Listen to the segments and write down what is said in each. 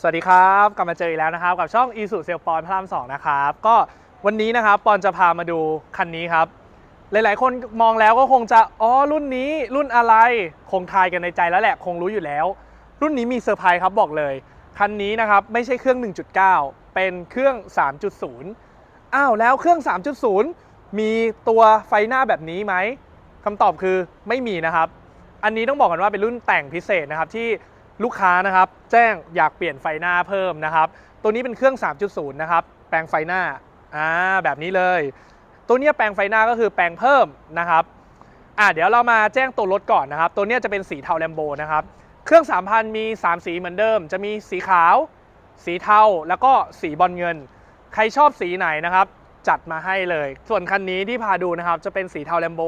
สวัสดีครับกลับมาเจออีกแล้วนะครับ กับช่อง e s u เซลปอนพระรามสองนะครับก็วันนี้นะครับปอนจะพามาดูคันนี้ครับ หลายๆ คนมองแล้วก็คงจะอ๋อรุ่นนี้รุ่นอะไรคงทายกันในใจแล้วแหละคงรู้อยู่แล้ว รุ่นนี้มีเซอร์ไพรส์ครับบอกเลย คันนี้นะครับไม่ใช่เครื่อง 1.9 เป็นเครื่อง 3.0 อ้าวแล้วเครื่อง 3.0 มีตัวไฟหน้าแบบนี้ไหมคำตอบคือไม่มีนะครับ อันนี้ต้องบอกกันว่าเป็นรุ่นแต่งพิเศษนะครับที่ ลูกค้านะครับแจ้งอยากเปลี่ยนไฟหน้าเพิ่มนะครับ ตัวนี้เป็นเครื่อง 3.0 นะครับ แปลงไฟหน้าอ่าแบบนี้เลย ตัวเนี้ยแปลงไฟหน้าก็คือแปลงเพิ่มนะครับอ่าเดี๋ยวเรามาแจ้งตัวรถก่อนนะครับ ตัวเนี้ยจะเป็นสีเทาแลมโบนะครับ เครื่อง 3,000 มี 3 สีเหมือนเดิม จะมีสีขาว สีเทา แล้วก็สีบอลเงิน ใครชอบสีไหนนะครับ จัดมาให้เลย ส่วนคันนี้ที่พาดูนะครับ จะเป็นสีเทาแลมโบ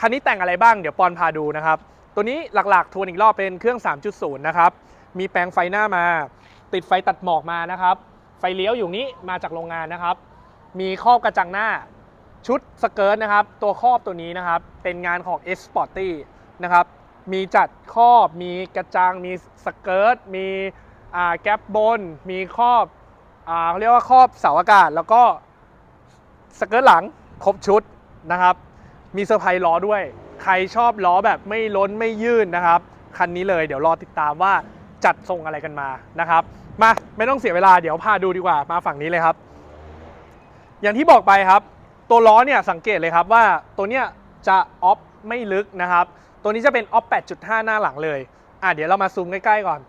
คันนี้แต่งอะไรบ้าง เดี๋ยวปอนพาดูนะครับ ตัวนี้หลักๆทวนอีกรอบเป็นเครื่อง 3.0 นะครับ มีแปลงไฟหน้ามา ติดไฟตัดหมอกมานะครับ ไฟเลี้ยวอยู่นี้มาจากโรงงานนะครับ มีครอบกระจังหน้า ชุดสเกิร์ตนะครับ ตัวครอบตัวนี้นะครับ เป็นงานของ S Sporty นะครับ มีจัดครอบ มีกระจัง มีสเกิร์ต มีแก๊ปบน มีครอบเขาเรียกว่าครอบเสาอากาศ แล้วก็สเกิร์ตหลังครบชุดนะครับ มีเซอร์ไพรส์ล้อด้วย ใครชอบล้อแบบไม่ล้นไม่ยื่นนะครับ คันนี้เลยเดี๋ยวรอติดตามว่าจัดทรงอะไรกันมานะครับ มาไม่ต้องเสียเวลาเดี๋ยวพาดูดีกว่ามาฝั่งนี้เลยครับ อย่างที่บอกไปครับ ตัวล้อเนี่ยสังเกตเลยครับว่าตัวเนี้ยจะออฟไม่ลึกนะครับ ตัวนี้จะเป็นออฟ 8.5 หน้าหลังเลยอะเดี๋ยวเรามาซูมใกล้ๆก่อน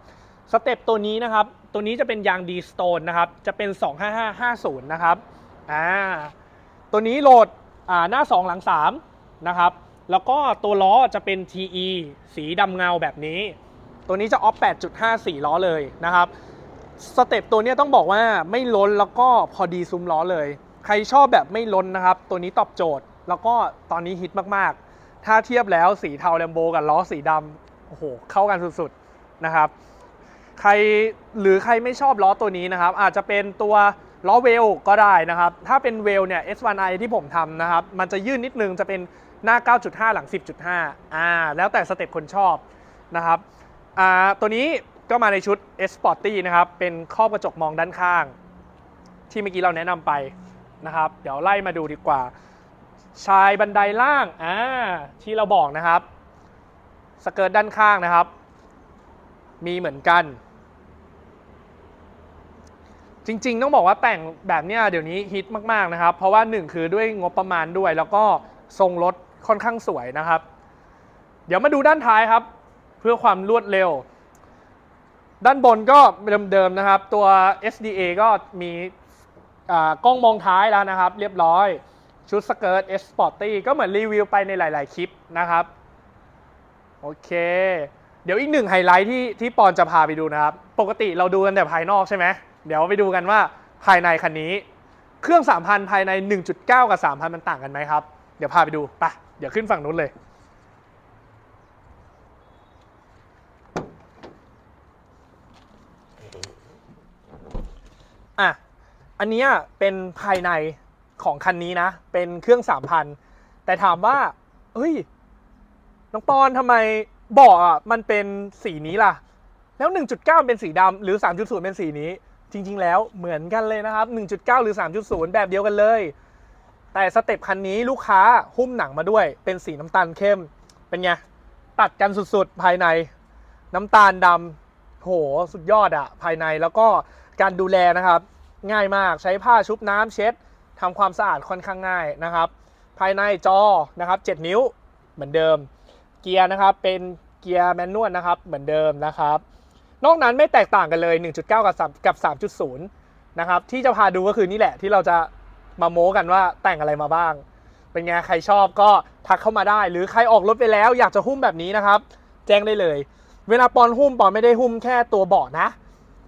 สเต็ปตัวนี้นะครับ ตัวนี้จะเป็นยางดีสโตนนะครับ จะเป็น 25550 นะครับ อ่า ตัวนี้โหลด อ่า หน้า 2 หลัง 3 นะครับ แล้วก็ตัวล้อจะเป็น TE สีดำเงาแบบนี้ ตัวนี้จะออฟ8.5 4 ล้อเลยนะครับ สเต็ปตัวนี้ต้องบอกว่าไม่ล้นแล้วก็พอดีซุ้มล้อเลย ใครชอบแบบไม่ล้นนะครับ ตัวนี้ตอบโจทย์ แล้วก็ตอนนี้ฮิตมากๆ ถ้าเทียบแล้วสีเทาแลมโบกับล้อสีดำโอ้โห เข้ากันสุดๆนะครับ ใครหรือใครไม่ชอบล้อตัวนี้นะครับ อาจจะเป็นตัวล้อเวลก็ได้นะครับ ถ้าเป็นเวลเนี่ย S1i ที่ผมทำนะครับ มันจะยื่นนิดนึงจะเป็น หน้า 9.5 หลัง 10.5 อ่า แล้วแต่สเต็ปคนชอบนะครับ อ่า ตัวนี้ก็มาในชุด S Sporty นะครับ เป็นครอบกระจกมองด้านข้าง ที่เมื่อกี้เราแนะนำไปนะครับ เดี๋ยวไล่มาดูดีกว่า ชายบันไดล่าง อ่า ที่เราบอกนะครับ สเกิร์ตด้านข้างนะครับ มีเหมือนกัน จริง ๆ ต้องบอกว่าแต่งแบบเนี้ยเดี๋ยวนี้ฮิตมาก ๆ นะครับ เพราะว่าหนึ่งคือด้วยงบประมาณด้วยแล้วก็ทรงรถ ค่อนข้างสวยนะครับ เดี๋ยวมาดูด้านท้ายครับ เพื่อความรวดเร็ว ด้านบนก็เดิมๆนะครับ ตัว SDA ก็มีกล้องมองท้ายแล้วนะครับ เรียบร้อย ชุดสเกิร์ต S Sporty ก็เหมือนรีวิวไปในหลาย ๆ คลิปนะครับ โอเค เดี๋ยวอีกหนึ่งไฮไลท์ที่ที่ปอนจะพาไปดูนะครับ ปกติเราดูกันแต่ภายนอกใช่ไหมเดี๋ยวไปดูกันว่าภายในคันนี้ เครื่อง 3,000 ภายใน 1.9 กับ 3,000 มันต่างกันไหมครับ เดี๋ยวพาไปดูไปเดี๋ยวขึ้นฝั่งนู้นเลย อะ อันนี้เป็นภายในของคันนี้นะ เป็นเครื่อง3,000แต่ถามว่า เฮ้ย น้องปอนทำไมเบาะอะมันเป็นสีนี้ล่ะ แล้ว 1.9 เป็นสีดำหรือ 3.0 เป็นสีนี้ จริง ๆ แล้วเหมือนกันเลยนะครับ 1.9 หรือ 3.0 แบบเดียวกันเลย แต่สเต็ปคันนี้ลูกค้าหุ้มหนังมาด้วย เป็นสีน้ำตาลเข้ม เป็นไง ตัดกันสุดๆ ภายใน น้ำตาลดำโหสุดยอดอะภายในแล้วก็การดูแลนะครับ ง่ายมากใช้ผ้าชุบน้ำเช็ดทำความสะอาดค่อนข้างง่ายนะครับ ภายในจอนะครับ 7 นิ้วเหมือนเดิม เกียร์นะครับเป็นเกียร์แมนนวลนะครับเหมือนเดิมนะครับ นอกนั้นไม่แตกต่างกันเลย 1.9 กับ3กับ3.0นะครับที่จะพาดูก็คือนี่แหละที่เราจะ มาโม้กันว่าแต่งอะไรมาบ้าง เป็นไงใครชอบก็ทักเข้ามาได้ หรือใครออกรถไปแล้วอยากจะหุ้มแบบนี้นะครับ แจ้งได้เลย เวลาปอนหุ้มปอนไม่ได้หุ้มแค่ตัวเบาะนะ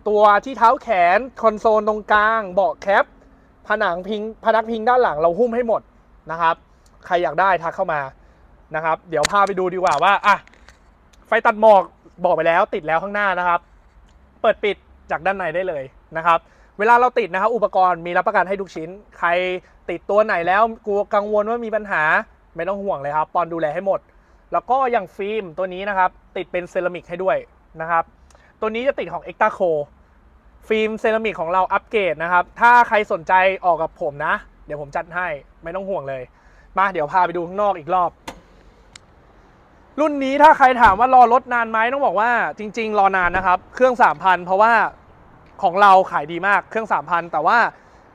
ตัวที่เท้าแขนคอนโซลตรงกลางเบาะแคปผนังพิงพนักพิงด้านหลังเราหุ้มให้หมดนะครับใครอยากได้ทักเข้ามานะครับ เดี๋ยวพาไปดูดีกว่าว่าอะไฟตัดหมอกบอกไปแล้วติดแล้วข้างหน้านะครับ เปิดปิดจากด้านในได้เลยนะครับ เวลาเราติดนะครับอุปกรณ์มีรับประกันให้ทุกชิ้น ใครติดตัวไหนแล้วกลัวกังวลว่ามีปัญหาไม่ต้องห่วงเลยครับปอนดูแลให้หมด แล้วก็อย่างฟิล์มตัวนี้นะครับ ติดเป็นเซรามิกให้ด้วยนะครับ ตัวนี้จะติดของ e x t a c o ฟิล์มเซรามิกของเราอัปเกรดนะครับ ถ้าใครสนใจออกกับผมนะ เดี๋ยวผมจัดให้ไม่ต้องห่วงเลย มาเดี๋ยวพาไปดูข้างนอกอีกรอบ รุ่นนี้ถ้าใครถามว่ารอรถนานไหมต้องบอกว่าจริง ๆ รอนานนะครับ เครื่อง 3,000 เพราะว่า ของเราขายดีมากเครื่อง 3,000 แต่ว่า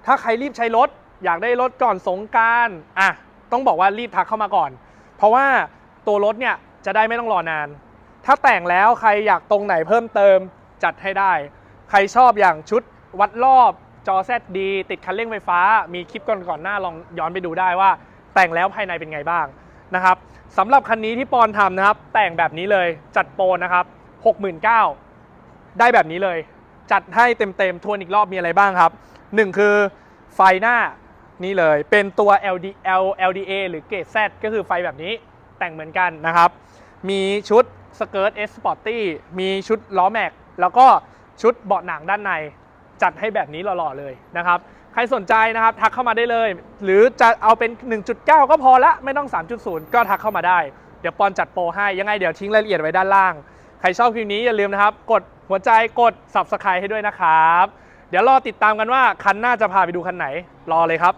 ถ้าใครรีบใช้รถ อยากได้รถก่อนสงการอะต้องบอกว่ารีบทักเข้ามาก่อน เพราะว่าตัวรถเนี่ยจะได้ไม่ต้องรอนาน ถ้าแต่งแล้วใครอยากตรงไหนเพิ่มเติมจัดให้ได้ ใครชอบอย่างชุดวัดรอบจอ ZD ติดคันเร่งไฟฟ้า มีคลิปก่อนก่อนๆหน้าลองย้อนไปดูได้ว่า แต่งแล้วภายในเป็นไงบ้างนะครับสำหรับคันนี้ที่ปอนทำนะครับ แต่งแบบนี้เลยจัดโปรนะครับ 69,000 ได้แบบนี้เลย จัดให้เต็มๆทวนอีกรอบมีอะไรบ้างครับ 1 คือไฟหน้านี่เลยเป็นตัว LD L LDA หรือเกรด Z ก็คือไฟแบบนี้แต่งเหมือนกันนะครับ มีชุดสเกิร์ต S Sporty มีชุดล้อแม็ก แล้วก็ชุดเบาะหนังด้านในจัดให้แบบนี้หล่อๆเลยนะครับ ใครสนใจนะครับทักเข้ามาได้เลย หรือจะเอาเป็น 1.9 ก็พอละ ไม่ต้อง 3.0 ก็ทักเข้ามาได้ เดี๋ยวปอนจัดโปรให้ ยังไงเดี๋ยวทิ้งรายละเอียดไว้ด้านล่าง ใครชอบคลิปนี้อย่าลืมนะครับ กดหัวใจกด subscribe ให้ด้วยนะครับ เดี๋ยวรอติดตามกันว่าคันหน้าจะพาไปดูคันไหนรอเลยครับ